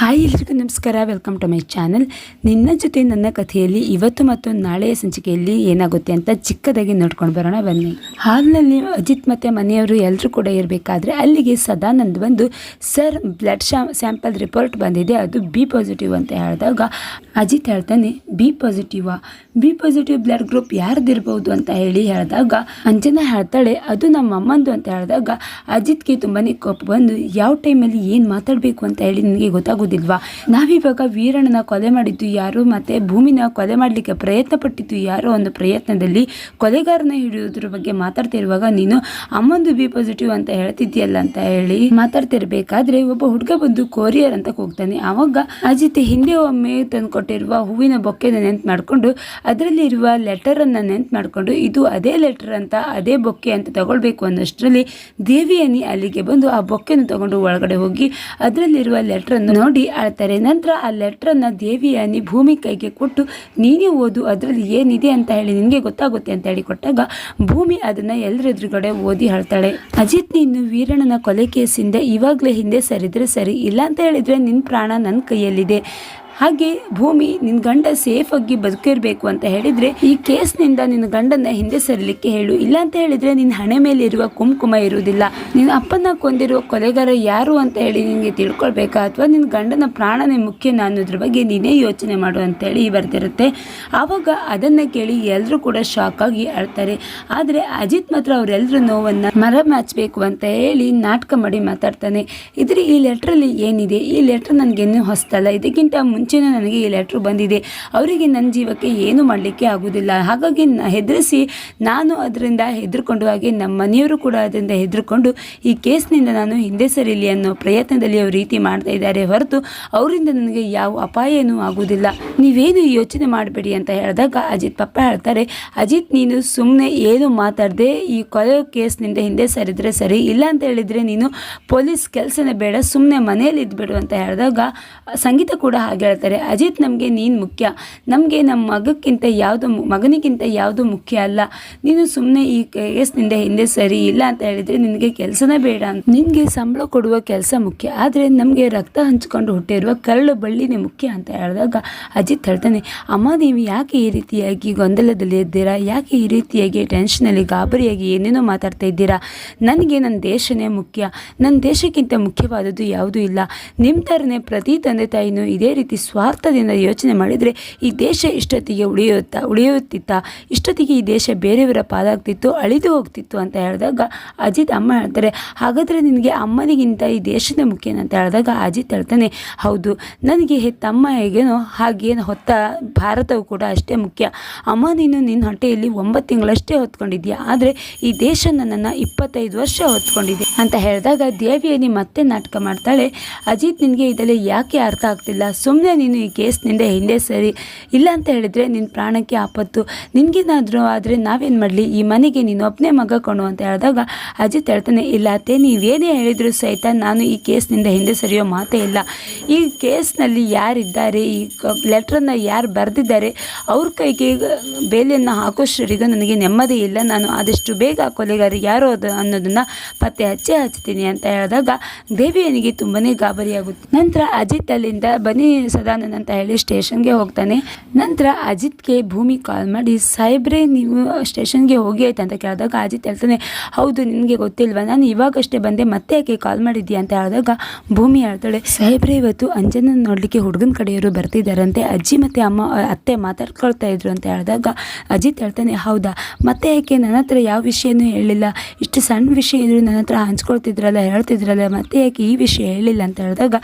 Hi ಎಲ್ರಿಗೂ ನಮಸ್ಕಾರ. Welcome to my channel ನಿನ್ನ ಜೊತೆ ನನ್ನ ಕಥೆಯಲ್ಲಿ ಇವತ್ತು ಮತ್ತು ನಾಳೆಯ ಸಂಚಿಕೆಯಲ್ಲಿ ಏನಾಗುತ್ತೆ ಅಂತ ಚಿಕ್ಕದಾಗಿ ನೋಡ್ಕೊಂಡು ಬರೋಣ ಬನ್ನಿ. ಹಾಲ್ನಲ್ಲಿ ಅಜಿತ್ ಮತ್ತು ಮನೆಯವರು ಎಲ್ಲರೂ ಕೂಡ ಇರಬೇಕಾದ್ರೆ ಅಲ್ಲಿಗೆ ಸದಾನಂದ್ ಬಂದು, ಸರ್ ಬ್ಲಡ್ ಶಾ ಸ್ಯಾಂಪಲ್ ರಿಪೋರ್ಟ್ ಬಂದಿದೆ. ಅದು ಬಿ ಪಾಸಿಟಿವ್ ಅಂತ ಹೇಳಿದಾಗ ಅಜಿತ್ ಹೇಳ್ತಾನೆ ಬಿ ಪಾಸಿಟಿವಾ ಬಿ ಪಾಸಿಟಿವ್ ಬ್ಲಡ್ ಗ್ರೂಪ್ ಯಾರ್ದಿರ್ಬೋದು ಅಂತ ಹೇಳಿ ಹೇಳಿದಾಗ ಅಂಜನಾ ಹೇಳ್ತಾಳೆ, ಅದು ನಮ್ಮ ಅಮ್ಮಂದು ಅಂತ ಹೇಳಿದಾಗ ಅಜಿತ್ಗೆ ತುಂಬಾ ಕೋಪ ಬಂದು, ಯಾವ ಟೈಮಲ್ಲಿ ಏನು ಮಾತಾಡಬೇಕು ಅಂತ ಹೇಳಿ ನಿನಗೆ ಗೊತ್ತಾಗೋದಿಲ್ವಾ ನಾವಿವಾಗ ವೀರಣ್ಣನ ಕೊಲೆ ಮಾಡಿದ್ದು ಯಾರು ಮತ್ತೆ ಭೂಮಿನ ಕೊಲೆ ಮಾಡಲಿಕ್ಕೆ ಪ್ರಯತ್ನ ಪಟ್ಟಿದ್ದು ಯಾರೋ ಒಂದು ಪ್ರಯತ್ನದಲ್ಲಿ ಕೊಲೆಗಾರನ ಹಿಡಿಯೋದ್ರ ಬಗ್ಗೆ ಮಾತಾಡ್ತಿರುವಾಗ ನೀನು ಅಮ್ಮಂದು ಬಿ ಪಾಸಿಟಿವ್ ಅಂತ ಹೇಳ್ತಿದ್ದೀಯಲ್ಲ ಅಂತ ಹೇಳಿ ಮಾತಾಡ್ತಿರ್ಬೇಕಾದ್ರೆ ಒಬ್ಬ ಹುಡುಗ ಬಂದು ಕೊರಿಯರ್ ಅಂತ ಹೋಗ್ತಾನೆ ಆವಾಗ ಅಜಿತ್ ಹಿಂದೆ ಒಮ್ಮೆ ತಂದು ಕೊಟ್ಟಿರುವ ಹೂವಿನ ಬೊಕ್ಕೆನ ನೆನ್ಪು ಮಾಡಿಕೊಂಡು ಅದರಲ್ಲಿ ಇರುವ ಲೆಟರ್ ಅನ್ನ ನೆನ್ಪು ಮಾಡಿಕೊಂಡು, ಇದು ಅದೇ ಲೆಟರ್ ಅಂತ, ಅದೇ ಬೊಕ್ಕೆ ಅಂತ ತಗೊಳ್ಬೇಕು ಅನ್ನೋಷ್ಟರಲ್ಲಿ ದೇವಿಯನಿ ಅಲ್ಲಿಗೆ ಬಂದು ಆ ಬೊಕ್ಕೆನ ತಗೊಂಡು ಒಳಗಡೆ ಹೋಗಿ ಅದರಲ್ಲಿರುವ ಲೆಟರ್ ಅನ್ನು ನೋಡಿ ಅಳ್ತಾರೆ ನಂತರ ಆ ಲೆಟ್ರನ್ನು ದೇವಿಯಾನಿ ಭೂಮಿ ಕೈಗೆ ಕೊಟ್ಟು, ನೀನೇ ಓದು, ಅದರಲ್ಲಿ ಏನಿದೆ ಅಂತ ಹೇಳಿ ನಿನಗೆ ಗೊತ್ತಾಗುತ್ತೆ ಅಂತ ಹೇಳಿ ಕೊಟ್ಟಾಗ ಭೂಮಿ ಅದನ್ನು ಎಲ್ಲರ ಎದುರುಗಡೆ ಓದಿ ಹೇಳ್ತಾಳೆ ಅಜಿತ್, ನೀನು ವೀರಣ್ಣನ ಕೊಲೆ ಕೇಸಿಂದ ಇವಾಗಲೇ ಹಿಂದೆ ಸರಿದ್ರೆ ಸರಿ, ಇಲ್ಲ ಅಂತ ಹೇಳಿದರೆ ನಿನ್ನ ಪ್ರಾಣ ನನ್ನ ಕೈಯಲ್ಲಿದೆ. ಹಾಗೆ ಭೂಮಿ ನಿನ್ನ ಗಂಡ ಸೇಫ್ ಆಗಿ ಬದುಕಿರ್ಬೇಕು ಅಂತ ಹೇಳಿದ್ರೆ ಈ ಕೇಸ್ನಿಂದ ನಿನ್ನ ಗಂಡನ ಹಿಂದೆ ಸರಿಲಿಕ್ಕೆ ಹೇಳು. ಇಲ್ಲ ಅಂತ ಹೇಳಿದ್ರೆ ನಿನ್ನ ಹಣೆ ಮೇಲೆ ಇರುವ ಕುಂಕುಮ ಇರುವುದಿಲ್ಲ. ನಿನ್ನ ಅಪ್ಪನ ಕೊಂದಿರುವ ಕೊಲೆಗಾರ ಯಾರು ಅಂತ ಹೇಳಿ ನಿನಗೆ ತಿಳ್ಕೊಳ್ಬೇಕಾ? ಅಥವಾ ನಿನ್ನ ಗಂಡನ ಪ್ರಾಣನೇ ಮುಖ್ಯನ ಅನ್ನೋದ್ರ ಬಗ್ಗೆ ನೀನೇ ಯೋಚನೆ ಮಾಡು ಅಂತೇಳಿ ಬರ್ತಿರುತ್ತೆ ಆವಾಗ ಅದನ್ನ ಕೇಳಿ ಎಲ್ಲರೂ ಕೂಡ ಶಾಕ್ ಆಗಿ ಅಳ್ತಾರೆ. ಆದರೆ ಅಜಿತ್ ಮಾತ್ರ ಅವರೆಲ್ಲರ ನೋವನ್ನು ಮರ ಮ್ಯಾಚ್ಬೇಕು ಅಂತ ಹೇಳಿ ನಾಟಕ ಮಾಡಿ ಮಾತಾಡ್ತಾನೆ. ಇದ್ರೆ ಈ ಲೆಟ್ರಲ್ಲಿ ಏನಿದೆ? ಈ ಲೆಟ್ರ್ ನನಗೇನು ಹೊಸ್ತಲ್ಲ. ಇದಕ್ಕಿಂತ ಮುಂಚೆನೇ ನನಗೆ ಈ ಲೆಟ್ರ್ ಬಂದಿದೆ. ಅವರಿಗೆ ನನ್ನ ಜೀವಕ್ಕೆ ಏನು ಮಾಡಲಿಕ್ಕೆ ಆಗೋದಿಲ್ಲ. ಹಾಗಾಗಿ ಹೆದರಿಸಿ ನಾನು ಅದರಿಂದ ಹೆದರ್ಕೊಂಡು ಹಾಗೆ ನಮ್ಮ ಮನೆಯವರು ಕೂಡ ಅದರಿಂದ ಹೆದರ್ಕೊಂಡು ಈ ಕೇಸ್ನಿಂದ ನಾನು ಹಿಂದೆ ಸರಿಲಿ ಅನ್ನೋ ಪ್ರಯತ್ನದಲ್ಲಿ ಅವ್ರು ರೀತಿ ಮಾಡ್ತಾ ಇದ್ದಾರೆ ಹೊರತು ಅವರಿಂದ ನನಗೆ ಯಾವ ಅಪಾಯನೂ ಆಗುವುದಿಲ್ಲ ನೀವೇನು ಯೋಚನೆ ಮಾಡಬೇಡಿ ಅಂತ ಹೇಳಿದಾಗ ಅಜಿತ್ ಪಪ್ಪ ಹೇಳ್ತಾರೆ, ಅಜಿತ್, ನೀನು ಸುಮ್ಮನೆ ಏನು ಮಾತಾಡದೆ ಈ ಕೊಲೆ ಕೇಸ್ನಿಂದ ಹಿಂದೆ ಸರಿದ್ರೆ ಸರಿ, ಇಲ್ಲ ಅಂತ ಹೇಳಿದರೆ ನೀನು ಪೊಲೀಸ್ ಕೆಲಸನೇ ಬೇಡ ಸುಮ್ಮನೆ ಮನೆಯಲ್ಲಿ ಇದ್ಬಿಡು ಅಂತ ಹೇಳಿದಾಗ ಸಂಗೀತ ಕೂಡ ಹಾಗೆ ಹೇಳ್ತಾರೆ, ಅಜಿತ್ ನಮಗೆ ನೀನು ಮುಖ್ಯ. ನಮಗೆ ನಮ್ಮ ಮಗಕ್ಕಿಂತ ಯಾವುದು ಮಗನಿಗಿಂತ ಯಾವುದು ಮುಖ್ಯ ಅಲ್ಲ. ನೀನು ಸುಮ್ಮನೆ ಈ ಕೇಸ್ನಿಂದ ಹಿಂದೆ ಸರಿ ಇಲ್ಲ ಅಂತ ಹೇಳಿದರೆ ನಿನಗೆ ಕೆಲಸನೇ ಬೇಡ ಅಂತ. ನಿನಗೆ ಸಂಬಳ ಕೊಡುವ ಕೆಲಸ ಮುಖ್ಯ, ಆದರೆ ನಮಗೆ ರಕ್ತ ಹಂಚಿಕೊಂಡು ಹುಟ್ಟಿರುವ ಕರಳು ಬಳ್ಳಿನೇ ಮುಖ್ಯ ಅಂತ ಹೇಳಿದಾಗ ಅಜಿತ್ ಹೇಳ್ತಾನೆ, ಅಮ್ಮ, ನೀವು ಯಾಕೆ ಈ ರೀತಿಯಾಗಿ ಗೊಂದಲದಲ್ಲಿ ಇದ್ದೀರಾ? ಯಾಕೆ ಈ ರೀತಿಯಾಗಿ ಟೆನ್ಷನಲ್ಲಿ ಗಾಬರಿಯಾಗಿ ಏನೇನೋ ಮಾತಾಡ್ತಾ ಇದ್ದೀರಾ? ನನಗೆ ನನ್ನ ದೇಶನೇ ಮುಖ್ಯ. ನನ್ನ ದೇಶಕ್ಕಿಂತ ಮುಖ್ಯವಾದದ್ದು ಯಾವುದೂ ಇಲ್ಲ. ನಿಮ್ಮ ಥರನೇ ಪ್ರತಿ ತಂದೆ ತಾಯಿನೂ ಇದೇ ರೀತಿ ಸ್ವಾರ್ಥದಿಂದ ಯೋಚನೆ ಮಾಡಿದರೆ ಈ ದೇಶ ಇಷ್ಟೊತ್ತಿಗೆ ಉಳಿಯುತ್ತಾ, ಉಳಿಯುತ್ತಿತ್ತ? ಇಷ್ಟೊತ್ತಿಗೆ ಈ ದೇಶ ಬೇರೆಯವರ ಪಾಲಾಗ್ತಿತ್ತು ಅಳಿದು ಹೋಗ್ತಿತ್ತು ಅಂತ ಹೇಳಿದಾಗ ಅಜಿತ್ ಅಮ್ಮ ಹೇಳ್ತಾರೆ, ಹಾಗಾದರೆ ನಿನಗೆ ಅಮ್ಮನಿಗಿಂತ ಈ ದೇಶನೇ ಮುಖ್ಯ ಅಂತ ಹೇಳಿದಾಗ ಅಜಿತ್ ಹೇಳ್ತಾನೆ, ಹೌದು, ನನಗೆ ಹೆತ್ತಮ್ಮ ಹೇಗೇನೋ ಹಾಗೇನು ಹೊತ್ತ ಭಾರತವು ಕೂಡ ಅಷ್ಟೇ ಮುಖ್ಯ. ಅಮ್ಮ, ನೀನು ನಿನ್ನ ಹೊಟ್ಟೆಯಲ್ಲಿ ಒಂಬತ್ತು ತಿಂಗಳಷ್ಟೇ ಹೊತ್ಕೊಂಡಿದ್ಯಾ? ಆದರೆ ಈ ದೇಶ ನನ್ನನ್ನು ಇಪ್ಪತ್ತೈದು ವರ್ಷ ಹೊತ್ಕೊಂಡಿದೆ. ಅಂತ ಹೇಳಿದಾಗ ದೇವಿಯಲ್ಲಿ ಮತ್ತೆ ನಾಟಕ ಮಾಡ್ತಾಳೆ, ಅಜಿತ್ ನಿನಗೆ ಇದರಲ್ಲಿ ಯಾಕೆ ಅರ್ಥ ಆಗ್ತಿಲ್ಲ? ಸುಮ್ಮನೆ ನೀನು ಈ ಕೇಸ್ನಿಂದ ಹಿಂದೆ ಸರಿ. ಇಲ್ಲ ಅಂತ ಹೇಳಿದರೆ ನಿನ್ನ ಪ್ರಾಣಕ್ಕೆ ಆಪತ್ತು. ನಿನಗೇನಾದರೂ ಆದರೆ ನಾವೇನು ಮಾಡಲಿ? ಈ ಮನೆಗೆ ನೀನು ಒಬ್ಬನೇ ಮಗ ಕೊಡು ಅಂತ ಹೇಳಿದಾಗ ಅಜಿತ್ ಹೇಳ್ತಾನೆ, ಇಲ್ಲ ಅತ್ತೆ, ನೀವೇನೇ ಹೇಳಿದರೂ ಸಹಿತ ನಾನು ಈ ಕೇಸ್ನಿಂದ ಹಿಂದೆ ಸರಿಯೋ ಮಾತೇ ಇಲ್ಲ. ಈ ಕೇಸ್ನಲ್ಲಿ ಯಾರಿದ್ದಾರೆ? ಈ ಲೆಟ್ರನ್ನು ಯಾರು ಬರೆದಿದ್ದಾರೆ? ಅವ್ರ ಕೈಗೆ ಬೇಲಿಯನ್ನು ಹಾಕೋಷ್ಟರಿಗೂ ನನಗೆ ನೆಮ್ಮದಿ ಇಲ್ಲ. ನಾನು ಆದಷ್ಟು ಬೇಗ ಕೊಲೆಗಾರ ಯಾರು ಅದು ಅನ್ನೋದನ್ನು ಪತ್ತೆ ಹಚ್ಚೇ ಹಚ್ತೀನಿ ಅಂತ ಹೇಳಿದಾಗ ದೇವಿಯನಿಗೆ ತುಂಬನೇ ಗಾಬರಿಯಾಗುತ್ತೆ. ನಂತರ ಅಜಿತ್ ಅಲ್ಲಿಂದ ಬನ್ನಿ ಸದಾನಂದ್ ಅಂತ ಹೇಳಿ ಸ್ಟೇಷನ್ಗೆ ಹೋಗ್ತಾನೆ. ನಂತರ ಅಜಿತ್ಗೆ ಭೂಮಿ ಕಾಲ್ ಮಾಡಿ, ಸಾಹೇಬ್ರೆ, ನೀವು ಸ್ಟೇಷನ್ಗೆ ಹೋಗಿ ಆಯ್ತು? ಅಂತ ಕೇಳಿದಾಗ ಅಜಿತ್ ಹೇಳ್ತಾನೆ, ಹೌದು, ನಿನಗೆ ಗೊತ್ತಿಲ್ವಾ? ನಾನು ಇವಾಗಷ್ಟೇ ಬಂದೆ, ಮತ್ತೆ ಯಾಕೆ ಕಾಲ್ ಮಾಡಿದ್ದೀಯ ಅಂತ ಹೇಳಿದಾಗ ಭೂಮಿ ಹೇಳ್ತಾಳೆ, ಸಾಹೇಬ್ರೆ, ಇವತ್ತು ಅಂಜನ ನೋಡಲಿಕ್ಕೆ ಹುಡುಗನ ಕಡೆಯವರು ಬರ್ತಿದ್ದಾರಂತೆ ಅಜ್ಜಿ ಮತ್ತು ಅಮ್ಮ, ಅತ್ತೆ ಮಾತಾಡ್ಕೊಳ್ತಾ ಇದ್ರು ಅಂತ ಹೇಳಿದಾಗ ಅಜಿತ್ ಹೇಳ್ತಾನೆ, ಹೌದಾ? ಮತ್ತೆ ಯಾಕೆ? ನನ್ನ ಹತ್ರ ಯಾವ ವಿಷಯನೂ ಹೇಳಿಲ್ಲ. ಇಷ್ಟು ಸಣ್ಣ ವಿಷಯ ಇದ್ರು ನನ್ನ ಹತ್ರ ಹಂಚ್ಕೊಳ್ತಿದ್ರಲ್ಲ, ಹೇಳ್ತಿದ್ರಲ್ಲ, ಮತ್ತೆ ಯಾಕೆ ಈ ವಿಷಯ ಹೇಳಿಲ್ಲ? ಅಂತ ಹೇಳಿದಾಗ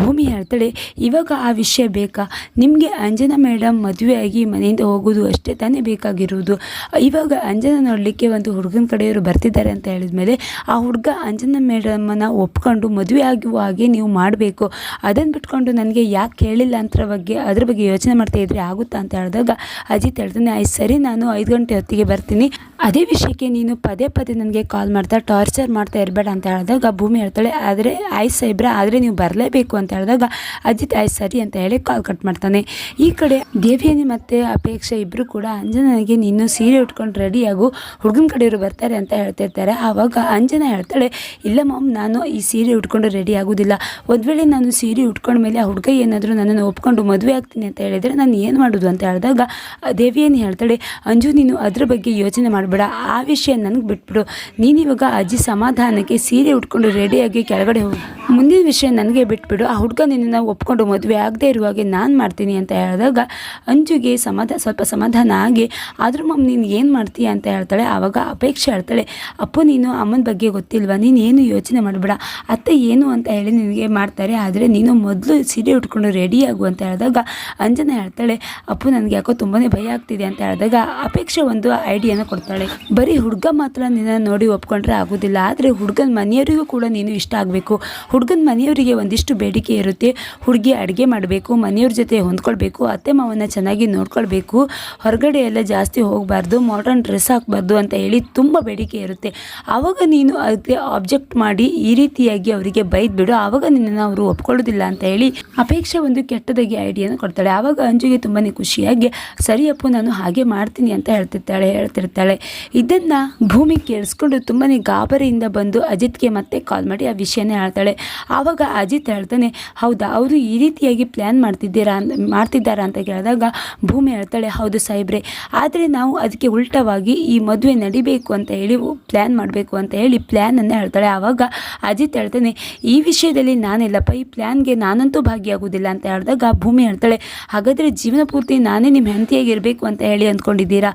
ಭೂಮಿ ಹೇಳ್ತಾಳೆ, ಇವಾಗ ಆ ವಿಷಯ ಬೇಕಾ? ನಿಮಗೆ ಅಂಜನಾ ಮೇಡಮ್ ಮದುವೆಯಾಗಿ ಮನೆಯಿಂದ ಹೋಗೋದು ಅಷ್ಟೇ ತಾನೇ ಬೇಕಾಗಿರುವುದು. ಇವಾಗ ಅಂಜನಾ ನೋಡಲಿಕ್ಕೆ ಒಂದು ಹುಡುಗನ ಕಡೆಯವರು ಬರ್ತಿದ್ದಾರೆ ಅಂತ ಹೇಳಿದ ಮೇಲೆ ಆ ಹುಡುಗ ಅಂಜನಾ ಮೇಡಮನ್ನ ಒಪ್ಕೊಂಡು ಮದುವೆ ಆಗುವ ಹಾಗೆ ನೀವು ಮಾಡಬೇಕು. ಅದನ್ನು ಬಿಟ್ಕೊಂಡು ನನಗೆ ಯಾಕೆ ಹೇಳಿಲ್ಲ ಅಂತ ಬಗ್ಗೆ, ಅದ್ರ ಬಗ್ಗೆ ಯೋಚನೆ ಮಾಡ್ತಾ ಇದ್ರೆ ಆಗುತ್ತಾ ಅಂತ ಹೇಳಿದಾಗ, ಅಜಿತ್ ಹೇಳ್ತಾನೆ ಆಯ್ತು ಸರಿ, ನಾನು ಐದು ಗಂಟೆ ಹೊತ್ತಿಗೆ ಬರ್ತೀನಿ. ಅದೇ ವಿಷಯಕ್ಕೆ ನೀನು ಪದೇ ಪದೇ ನನಗೆ ಕಾಲ್ ಮಾಡ್ತಾ ಟಾರ್ಚರ್ ಮಾಡ್ತಾ ಇರಬೇಡ ಅಂತ ಹೇಳಿದಾಗ, ಭೂಮಿ ಹೇಳ್ತಾಳೆ, ಆದರೆ ಆಯ್ತು ಸೈಬ್ರ ಆದರೆ ನೀವು ಬರಲೇಬೇಕು ಅಂತ ಹೇಳಿದಾಗ, ಅಜಿತ್ ಆಯ್ತು ಸರಿ ಅಂತ ಹೇಳಿ ಕಾಲ್ ಕಟ್ ಮಾಡ್ತಾನೆ. ಈ ಕಡೆ ದೇವಿಯನಿ ಮತ್ತು ಅಪೇಕ್ಷೆ ಇಬ್ಬರು ಕೂಡ ಅಂಜನಾಗೆ ನೀನು ಸೀರೆ ಉಟ್ಕೊಂಡು ರೆಡಿಯಾಗು ಹುಡುಗನ ಕಡೆಯವರು ಬರ್ತಾರೆ ಅಂತ ಹೇಳ್ತಿರ್ತಾರೆ. ಆವಾಗ ಅಂಜನಾ ಹೇಳ್ತಾಳೆ, ಇಲ್ಲ ಮಾಮ್, ನಾನು ಈ ಸೀರೆ ಉಟ್ಕೊಂಡು ರೆಡಿ ಆಗೋದಿಲ್ಲ. ಒಂದು ವೇಳೆ ನಾನು ಸೀರೆ ಉಟ್ಕೊಂಡ ಮೇಲೆ ಆ ಹುಡುಗ ಏನಾದರೂ ನನ್ನನ್ನು ಒಪ್ಕೊಂಡು ಮದುವೆ ಆಗ್ತೀನಿ ಅಂತ ಹೇಳಿದರೆ ನಾನು ಏನು ಮಾಡೋದು? ಅಂತ ಹೇಳಿದಾಗ ದೇವಿಯನ್ನು ಹೇಳ್ತಾಳೆ, ಅಂಜು, ನೀನು ಅದ್ರ ಬಗ್ಗೆ ಯೋಚನೆ ಮಾಡಬೇಡ. ಆ ವಿಷಯ ನನಗೆ ಬಿಟ್ಬಿಡು. ನೀನಿವಾಗ ಅಜ್ಜಿ ಸಮಾಧಾನಕ್ಕೆ ಸೀರೆ ಉಟ್ಕೊಂಡು ರೆಡಿಯಾಗಿ ಕೆಳಗಡೆ ಹೋಗಿ. ಮುಂದಿನ ವಿಷಯ ನನಗೆ ಬಿಟ್ಬಿಡು. ಆ ಹುಡುಗ ನಿನ್ನನ್ನು ಒಪ್ಕೊಂಡು ಮದುವೆ ಆಗದೆ ಇರುವಾಗೆ ನಾನು ಮಾಡ್ತೀನಿ ಅಂತ ಹೇಳಿದಾಗ ಅಂಜುಗೆ ಸಮಾಧಾನ ಸ್ವಲ್ಪ ಸಮಾಧಾನ ಆಗಿ, ಆದರೂ ಮಮ್ಮ ನೀನು ಏನು ಮಾಡ್ತೀಯ ಅಂತ ಹೇಳ್ತಾಳೆ. ಆವಾಗ ಅಪೇಕ್ಷೆ ಹೇಳ್ತಾಳೆ. ಅಪ್ಪು, ನೀನು ಅಮ್ಮನ ಬಗ್ಗೆ ಗೊತ್ತಿಲ್ವಾ? ನೀನು ಏನು ಯೋಚನೆ ಮಾಡಬೇಡ. ಅತ್ತೆ ಏನು ಅಂತ ಹೇಳಿ ನಿನಗೆ ಮಾಡ್ತಾರೆ. ಆದರೆ ನೀನು ಮೊದಲು ಸೀರೆ ಉಟ್ಕೊಂಡು ರೆಡಿ ಆಗು ಅಂತ ಹೇಳಿದಾಗ ಅಂಜನ ಹೇಳ್ತಾಳೆ, ಅಪ್ಪು, ನನಗೆ ಯಾಕೋ ತುಂಬಾ ಭಯ ಆಗ್ತಿದೆ ಅಂತ ಹೇಳಿದಾಗ ಅಪೇಕ್ಷೆ ಒಂದು ಐಡಿಯಾನ ಕೊಡ್ತಾಳೆ. ಬರೀ ಹುಡುಗ ಮಾತ್ರ ನಿನ್ನ ನೋಡಿ ಒಪ್ಕೊಂಡ್ರೆ ಆಗೋದಿಲ್ಲ. ಆದರೆ ಹುಡುಗನ ಮನೆಯವರಿಗೂ ಕೂಡ ನೀನು ಇಷ್ಟ ಆಗಬೇಕು. ಹುಡುಗನ ಮನೆಯವರಿಗೆ ಒಂದಿಷ್ಟು ಬೇಡಿಕೆ ಇರುತ್ತೆ. ಹುಡುಗಿ ಅಡುಗೆ ಮಾಡಬೇಕು, ಮನೆಯವ್ರ ಜೊತೆ ಹೊಂದ್ಕೊಳ್ಬೇಕು, ಅತ್ತೆ ಮಾವನ ಚೆನ್ನಾಗಿ ನೋಡ್ಕೊಳ್ಬೇಕು, ಹೊರಗಡೆ ಎಲ್ಲ ಜಾಸ್ತಿ ಹೋಗಬಾರ್ದು ಮಾಡರ್ನ್ ಡ್ರೆಸ್ ಹಾಕಬಾರ್ದು ಅಂತ ಹೇಳಿ ತುಂಬ ಬೇಡಿಕೆ ಇರುತ್ತೆ. ಆವಾಗ ನೀನು ಅದಕ್ಕೆ ಆಬ್ಜೆಕ್ಟ್ ಮಾಡಿ ಈ ರೀತಿಯಾಗಿ ಅವರಿಗೆ ಬೈದ್ಬಿಡು. ಆವಾಗ ನಿನ್ನನ್ನು ಅವರು ಒಪ್ಕೊಳ್ಳೋದಿಲ್ಲ ಅಂತ ಹೇಳಿ ಅಪೇಕ್ಷೆ ಒಂದು ಕೆಟ್ಟದಾಗಿ ಐಡಿಯಾನ ಕೊಡ್ತಾಳೆ. ಆವಾಗ ಅಂಜುಗೆ ತುಂಬಾ ಖುಷಿಯಾಗಿ ಸರಿಯಪ್ಪು ನಾನು ಹಾಗೆ ಮಾಡ್ತೀನಿ ಅಂತ ಹೇಳ್ತಿರ್ತಾಳೆ ಹೇಳ್ತಿರ್ತಾಳೆ. ಇದನ್ನು ಭೂಮಿ ಕೇಳಿಸ್ಕೊಂಡು ತುಂಬಾ ಗಾಬರಿಯಿಂದ ಬಂದು ಅಜಿತ್ಗೆ ಮತ್ತೆ ಕಾಲ್ ಮಾಡಿ ಆ ವಿಷಯನ ಹೇಳ್ತಾಳೆ. ಆವಾಗ ಅಜಿತ್ ಹೇಳ್ತಾನೆ, ಹೌದಾ, ಅವರು ಈ ರೀತಿಯಾಗಿ ಪ್ಲ್ಯಾನ್ ಮಾಡ್ತಿದ್ದೀರಾ ಅಂತ, ಮಾಡ್ತಿದ್ದಾರಾ ಅಂತ ಕೇಳಿದಾಗ ಭೂಮಿ ಹೇಳ್ತಾಳೆ, ಹೌದು ಸಾಹೇಬ್ರೆ, ಆದರೆ ನಾವು ಅದಕ್ಕೆ ಉಲ್ಟವಾಗಿ ಈ ಮದುವೆ ನಡಿಬೇಕು ಅಂತ ಹೇಳಿ ಪ್ಲ್ಯಾನ್ ಮಾಡಬೇಕು ಅಂತ ಹೇಳಿ ಪ್ಲ್ಯಾನನ್ನು ಹೇಳ್ತಾಳೆ. ಆವಾಗ ಅಜಿತ್ ಹೇಳ್ತಾನೆ, ಈ ವಿಷಯದಲ್ಲಿ ನಾನಿಲ್ಲಪ್ಪ, ಈ ಪ್ಲ್ಯಾನ್ಗೆ ನಾನಂತೂ ಭಾಗಿಯಾಗುವುದಿಲ್ಲ ಅಂತ ಹೇಳಿದಾಗ ಭೂಮಿ ಹೇಳ್ತಾಳೆ, ಹಾಗಾದರೆ ಜೀವನ ಪೂರ್ತಿ ನಾನೇ ನಿಮ್ಮ ಹೆಂಡತಿಯಾಗಿರಬೇಕು ಅಂತ ಹೇಳಿ ಅಂದ್ಕೊಂಡಿದ್ದೀರಾ?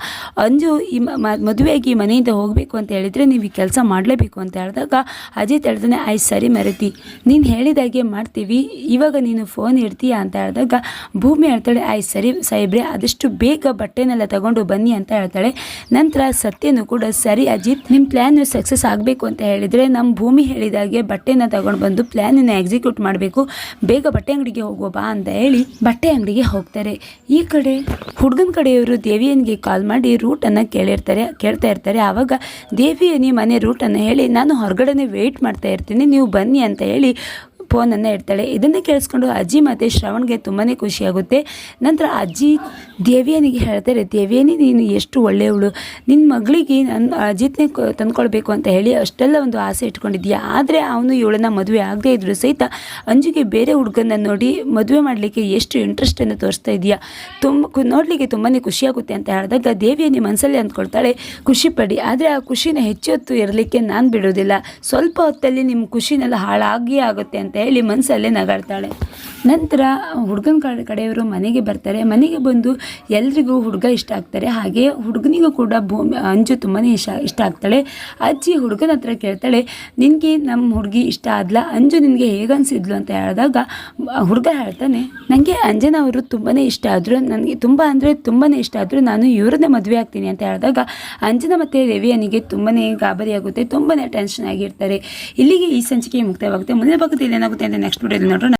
ಅಂಜು ಈ ಮದುವೆಯಾಗಿ ಮನೆಯಿಂದ ಹೋಗಬೇಕು ಅಂತ ಹೇಳಿದರೆ ನೀವು ಈ ಕೆಲಸ ಮಾಡಲೇಬೇಕು ಅಂತ ಹೇಳಿದಾಗ, ಅಜಿತ್ ಹೇಳ್ತಾನೆ ಆಯ್ತು ಸರಿ ಮರೆತಿ, ನೀನು ಹೇಳಿದಾಗೆ ಮಾಡ್ತೀವಿ, ಇವಾಗ ನೀನು ಫೋನ್ ಇಡ್ತೀಯ? ಅಂತ ಹೇಳಿದಾಗ, ಭೂಮಿ ಹೇಳ್ತಾಳೆ ಆಯ್ತು ಸರಿ ಸಾಹೇಬ್ರೆ, ಆದಷ್ಟು ಬೇಗ ಬಟ್ಟೆನೆಲ್ಲ ತಗೊಂಡು ಬನ್ನಿ ಅಂತ ಹೇಳ್ತಾಳೆ. ನಂತರ ಸತ್ಯನೂ ಕೂಡ, ಸರಿ ಅಜಿತ್ ನಿಮ್ಮ ಪ್ಲ್ಯಾನ್ ಸಕ್ಸಸ್ ಆಗಬೇಕು ಅಂತ ಹೇಳಿದರೆ ನಮ್ಮ ಭೂಮಿ ಹೇಳಿದಾಗೆ ಬಟ್ಟೆನ ತಗೊಂಡು ಬಂದು ಪ್ಲ್ಯಾನನ್ನು ಎಕ್ಸಿಕ್ಯೂಟ್ ಮಾಡಬೇಕು. ಬೇಗ ಬಟ್ಟೆ ಅಂಗಡಿಗೆ ಹೋಗುವ ಬಾ ಅಂತ ಹೇಳಿ ಬಟ್ಟೆ ಅಂಗಡಿಗೆ ಹೋಗ್ತಾರೆ. ಈ ಕಡೆ ಹುಡುಗನ ಕಡೆಯವರು ದೇವಿಯನ್ಗೆ ಕಾಲ್ ಮಾಡಿ ರೂಟನ್ನು ಕೇಳಿರ್ತಾರೆ. ಕೇಳ್ತಾ ಇರ್ತಾರೆ. ಆವಾಗ ದೇವಿಯನಿ ಮನೆ ರೂಟನ್ನು ಹೇಳಿ, ನಾನು ಹೊರಗಡೆನೆ ವೆಯ್ಟ್ ಮಾಡ್ತಾ ಇರ್ತೀನಿ. ನೀವು ಬನ್ನಿ ಅಂತ ಹೇಳಿ ಫೋನನ್ನು ಇಡ್ತಾಳೆ ಇದನ್ನು ಕೇಳಿಸ್ಕೊಂಡು ಅಜ್ಜಿ ಮತ್ತು ಶ್ರವಣ್ಗೆ ತುಂಬಾ ಖುಷಿಯಾಗುತ್ತೆ. ನಂತರ ಅಜ್ಜಿ ದೇವಿಯನಿಗೆ ಹೇಳ್ತಾರೆ, ದೇವಿಯನಿ, ನೀನು ಎಷ್ಟು ಒಳ್ಳೆಯವಳು. ನಿನ್ನ ಮಗಳಿಗೆ ನಾನು ಅಜಿತ್ನೇ ತಂದ್ಕೊಳ್ಬೇಕು ಅಂತ ಹೇಳಿ ಅಷ್ಟೆಲ್ಲ ಒಂದು ಆಸೆ ಇಟ್ಕೊಂಡಿದ್ಯಾ ಆದರೆ ಅವನು ಇವಳನ್ನ ಮದುವೆ ಆಗದೇ ಇದ್ರು ಸಹಿತ ಅಂಜುಗೆ ಬೇರೆ ಹುಡುಗನ ನೋಡಿ ಮದುವೆ ಮಾಡಲಿಕ್ಕೆ ಎಷ್ಟು ಇಂಟ್ರೆಸ್ಟನ್ನು ತೋರಿಸ್ತಾ ಇದೆಯಾ ತುಂಬ ನೋಡಲಿಕ್ಕೆ ತುಂಬಾ ಖುಷಿಯಾಗುತ್ತೆ ಅಂತ ಹೇಳಿದಾಗ ದೇವಿಯನಿ ಮನಸ್ಸಲ್ಲಿ ಅಂದ್ಕೊಳ್ತಾಳೆ, ಖುಷಿಪಡಿ. ಆದರೆ ಆ ಖುಷಿನ ಹೆಚ್ಚು ಹೊತ್ತು ಇರಲಿಕ್ಕೆ ನಾನು ಬಿಡೋದಿಲ್ಲ ಸ್ವಲ್ಪ ಹೊತ್ತಲ್ಲಿ ನಿಮ್ಮ ಖುಷಿನೆಲ್ಲ ಹಾಳಾಗಿಯೇ ಆಗುತ್ತೆ ಅಂತ ಹೇಳಿ ಮನಸ್ಸಲ್ಲೇ ನಗಾಡ್ತಾಳೆ. ನಂತರ ಹುಡುಗನ ಕಡೆ ಕಡೆಯವರು ಮನೆಗೆ ಬರ್ತಾರೆ. ಮನೆಗೆ ಬಂದು ಎಲ್ರಿಗೂ ಹುಡುಗ ಇಷ್ಟ ಆಗ್ತಾರೆ. ಹಾಗೆ ಹುಡುಗನಿಗೂ ಕೂಡ ಭೂಮಿ ಅಂಜು ತುಂಬಾ ಇಷ್ಟ ಇಷ್ಟ ಆಗ್ತಾಳೆ. ಅಜ್ಜಿ ಹುಡುಗನ ಹತ್ರ ಕೇಳ್ತಾಳೆ, ನಿನಗೆ ನಮ್ಮ ಹುಡುಗಿ ಇಷ್ಟ ಆದ್ಲ? ಅಂಜು ನಿನಗೆ ಹೇಗೆ ಅನಿಸಿದ್ಲು? ಅಂತ ಹೇಳಿದಾಗ, ಹುಡುಗ ಹೇಳ್ತಾನೆ ನನಗೆ ಅಂಜನವರು ತುಂಬಾ ಇಷ್ಟ ಆದರು, ನನಗೆ ತುಂಬ ಅಂದರೆ ತುಂಬಾ ಇಷ್ಟ ಆದರೂ ನಾನು ಇವ್ರನ್ನೇ ಮದುವೆ ಆಗ್ತೀನಿ. ಅಂತ ಹೇಳಿದಾಗ, ಅಂಜನ ಮತ್ತು ರವಿಯನಿಗೆ ತುಂಬಾ ಗಾಬರಿಯಾಗುತ್ತೆ ತುಂಬಾ ಟೆನ್ಷನ್ ಆಗಿರ್ತಾರೆ. ಇಲ್ಲಿಗೆ ಈ ಸಂಚಿಕೆ ಮುಕ್ತವಾಗುತ್ತೆ. ಮುಂದಿನ ಭಾಗದಲ್ಲಿ ಏನಾಗುತ್ತೆ ಅಂತ ನೆಕ್ಸ್ಟ್ ವಿಡಿಯೋದಲ್ಲಿ ನೋಡೋಣ